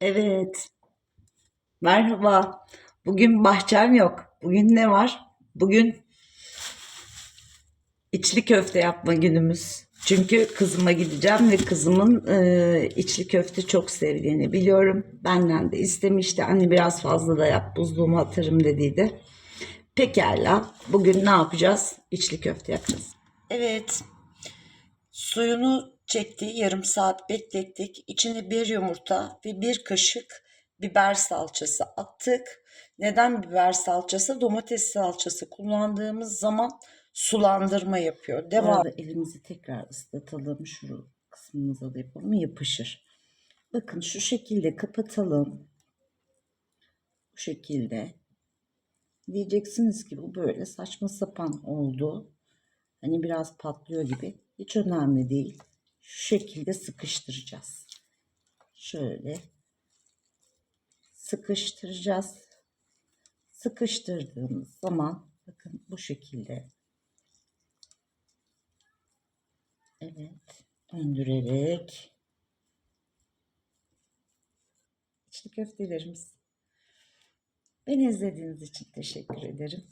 Evet. Merhaba. Bugün bahçem yok. Bugün ne var? Bugün içli köfte yapma günümüz. Çünkü kızıma gideceğim ve kızımın e, içli köfte çok sevdiğini biliyorum. Benden de istemişti. Anne biraz fazla da yap buzluğuma atarım dediydi. Pekala. Bugün ne yapacağız? İçli köfte yapacağız. Evet. Suyunu çekti. Yarım saat beklettik. İçine bir yumurta ve bir kaşık biber salçası attık. Neden biber salçası? Domates salçası kullandığımız zaman sulandırma yapıyor. Devam. elimizi tekrar ıslatalım. Şu kısmımıza da yapalım. Yapışır. Bakın şu şekilde kapatalım. Bu şekilde. Diyeceksiniz ki bu böyle saçma sapan oldu. Hani biraz patlıyor gibi. Hiç önemli değil. Şu şekilde sıkıştıracağız. Şöyle sıkıştıracağız. Sıkıştırdığımız zaman bakın bu şekilde evet döndürerek içli köftelerimiz. Beni izlediğiniz için teşekkür ederim.